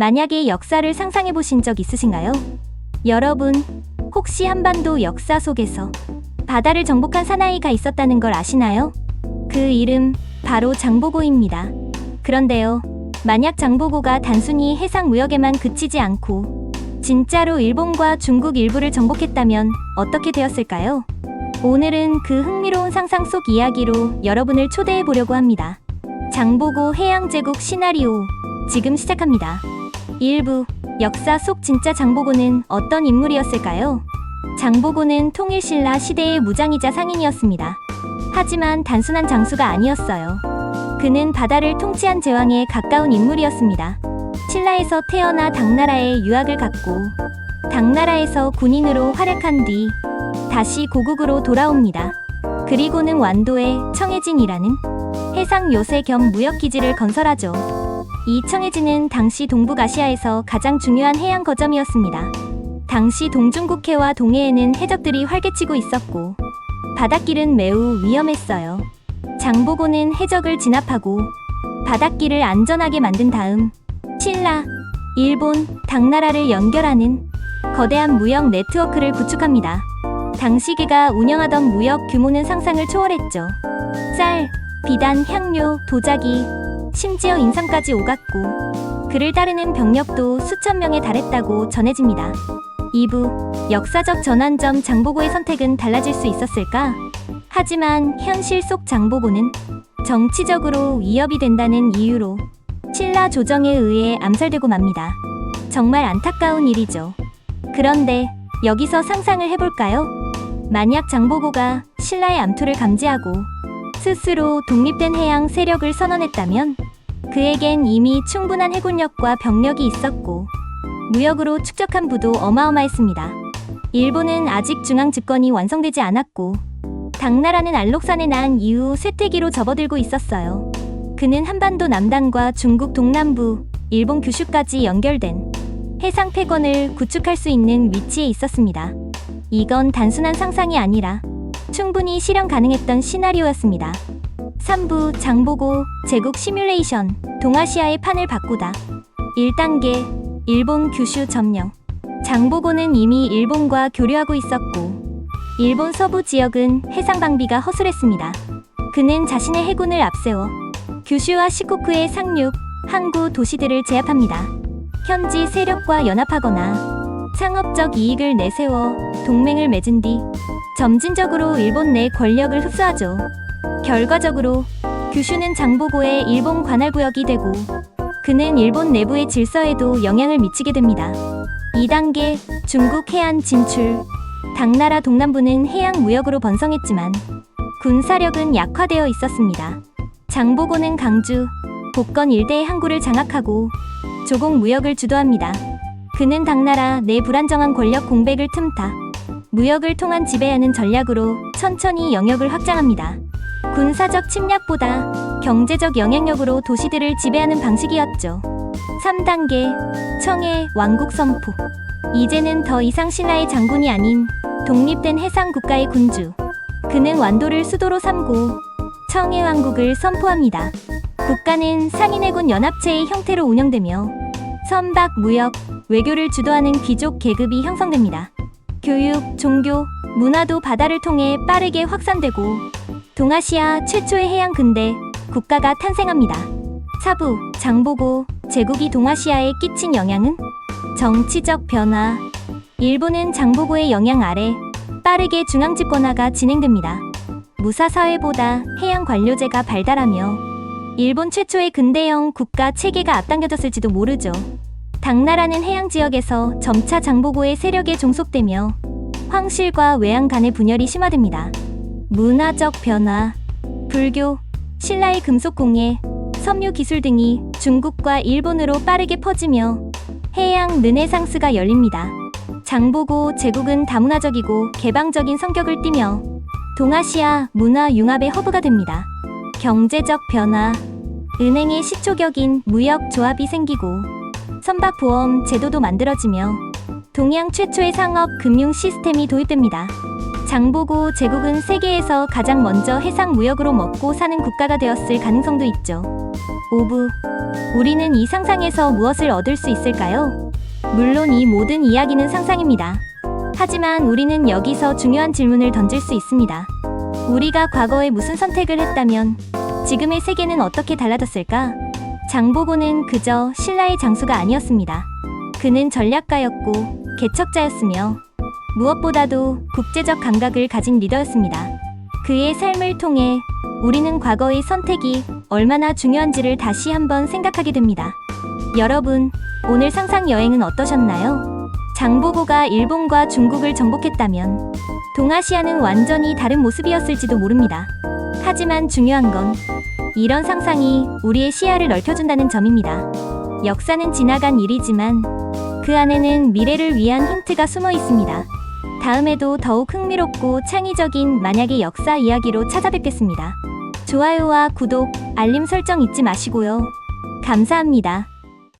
만약에 역사를 상상해 보신 적 있으신가요? 여러분, 혹시 한반도 역사 속에서 바다를 정복한 사나이가 있었다는 걸 아시나요? 그 이름 바로 장보고입니다. 그런데요, 만약 장보고가 단순히 해상 무역에만 그치지 않고 진짜로 일본과 중국 일부를 정복했다면 어떻게 되었을까요? 오늘은 그 흥미로운 상상 속 이야기로 여러분을 초대해 보려고 합니다. 장보고 해양제국 시나리오 지금 시작합니다. 1부 역사 속 진짜 장보고는 어떤 인물이었을까요? 장보고는 통일신라 시대의 무장이자 상인이었습니다. 하지만 단순한 장수가 아니었어요. 그는 바다를 통치한 제왕에 가까운 인물이었습니다. 신라에서 태어나 당나라에 유학을 갔고 당나라에서 군인으로 활약한 뒤 다시 고국으로 돌아옵니다. 그리고는 완도에 청해진이라는 해상 요새 겸 무역 기지를 건설하죠. 이 청해진은 당시 동북아시아에서 가장 중요한 해양 거점이었습니다. 당시 동중국해와 동해에는 해적들이 활개치고 있었고 바닷길은 매우 위험했어요. 장보고는 해적을 진압하고 바닷길을 안전하게 만든 다음 신라, 일본, 당나라를 연결하는 거대한 무역 네트워크를 구축합니다. 당시 그가 운영하던 무역 규모는 상상을 초월했죠. 쌀, 비단, 향료, 도자기, 심지어 인삼까지 오갔고 그를 따르는 병력도 수천 명에 달했다고 전해집니다. 2부 역사적 전환점 장보고의 선택은 달라질 수 있었을까? 하지만 현실 속 장보고는 정치적으로 위협이 된다는 이유로 신라 조정에 의해 암살되고 맙니다. 정말 안타까운 일이죠. 그런데 여기서 상상을 해볼까요? 만약 장보고가 신라의 암투를 감지하고 스스로 독립된 해양 세력을 선언했다면 그에겐 이미 충분한 해군력과 병력이 있었고 무역으로 축적한 부도 어마어마했습니다. 일본은 아직 중앙 집권이 완성되지 않았고 당나라는 알록산에 난 이후 쇠퇴기로 접어들고 있었어요. 그는 한반도 남단과 중국 동남부, 일본 규슈까지 연결된 해상 패권을 구축할 수 있는 위치에 있었습니다. 이건 단순한 상상이 아니라 충분히 실현 가능했던 시나리오였습니다. 3부 장보고 제국 시뮬레이션 동아시아의 판을 바꾸다 1단계 일본 규슈 점령 장보고는 이미 일본과 교류하고 있었고 일본 서부 지역은 해상 방비가 허술했습니다. 그는 자신의 해군을 앞세워 규슈와 시코쿠의 상륙, 항구 도시들을 제압합니다. 현지 세력과 연합하거나 상업적 이익을 내세워 동맹을 맺은 뒤 점진적으로 일본 내 권력을 흡수하죠. 결과적으로 규슈는 장보고의 일본 관할 구역이 되고 그는 일본 내부의 질서에도 영향을 미치게 됩니다. 2단계 중국 해안 진출 당나라 동남부는 해양 무역으로 번성했지만 군사력은 약화되어 있었습니다. 장보고는 강주, 복건 일대의 항구를 장악하고 조공 무역을 주도합니다. 그는 당나라 내 불안정한 권력 공백을 틈타 무역을 통한 지배하는 전략으로 천천히 영역을 확장합니다. 군사적 침략보다 경제적 영향력으로 도시들을 지배하는 방식이었죠. 3단계 청해 왕국 선포 이제는 더 이상 신라의 장군이 아닌 독립된 해상 국가의 군주 그는 완도를 수도로 삼고 청해 왕국을 선포합니다. 국가는 상인해군 연합체의 형태로 운영되며 선박, 무역, 외교를 주도하는 귀족 계급이 형성됩니다. 교육, 종교, 문화도 바다를 통해 빠르게 확산되고 동아시아 최초의 해양 근대 국가가 탄생합니다. 사부, 장보고, 제국이 동아시아에 끼친 영향은 정치적 변화. 일본은 장보고의 영향 아래 빠르게 중앙 집권화가 진행됩니다. 무사 사회보다 해양 관료제가 발달하며 일본 최초의 근대형 국가 체계가 앞당겨졌을지도 모르죠. 당나라는 해양 지역에서 점차 장보고의 세력에 종속되며 황실과 외양 간의 분열이 심화됩니다. 문화적 변화, 불교, 신라의 금속 공예, 섬유 기술 등이 중국과 일본으로 빠르게 퍼지며 해양 르네상스가 열립니다. 장보고 제국은 다문화적이고 개방적인 성격을 띠며 동아시아 문화 융합의 허브가 됩니다. 경제적 변화, 은행의 시초격인 무역 조합이 생기고 선박보험 제도도 만들어지며 동양 최초의 상업 금융 시스템이 도입됩니다. 장보고 제국은 세계에서 가장 먼저 해상 무역으로 먹고 사는 국가가 되었을 가능성도 있죠. 오브. 우리는 이 상상에서 무엇을 얻을 수 있을까요? 물론 이 모든 이야기는 상상입니다. 하지만 우리는 여기서 중요한 질문을 던질 수 있습니다. 우리가 과거에 무슨 선택을 했다면 지금의 세계는 어떻게 달라졌을까? 장보고는 그저 신라의 장수가 아니었습니다. 그는 전략가였고 개척자였으며 무엇보다도 국제적 감각을 가진 리더였습니다. 그의 삶을 통해 우리는 과거의 선택이 얼마나 중요한지를 다시 한번 생각하게 됩니다. 여러분, 오늘 상상 여행은 어떠셨나요? 장보고가 일본과 중국을 정복했다면 동아시아는 완전히 다른 모습이었을지도 모릅니다. 하지만 중요한 건 이런 상상이 우리의 시야를 넓혀준다는 점입니다. 역사는 지나간 일이지만 그 안에는 미래를 위한 힌트가 숨어 있습니다. 다음에도 더욱 흥미롭고 창의적인 만약의 역사 이야기로 찾아뵙겠습니다. 좋아요와 구독, 알림 설정 잊지 마시고요. 감사합니다.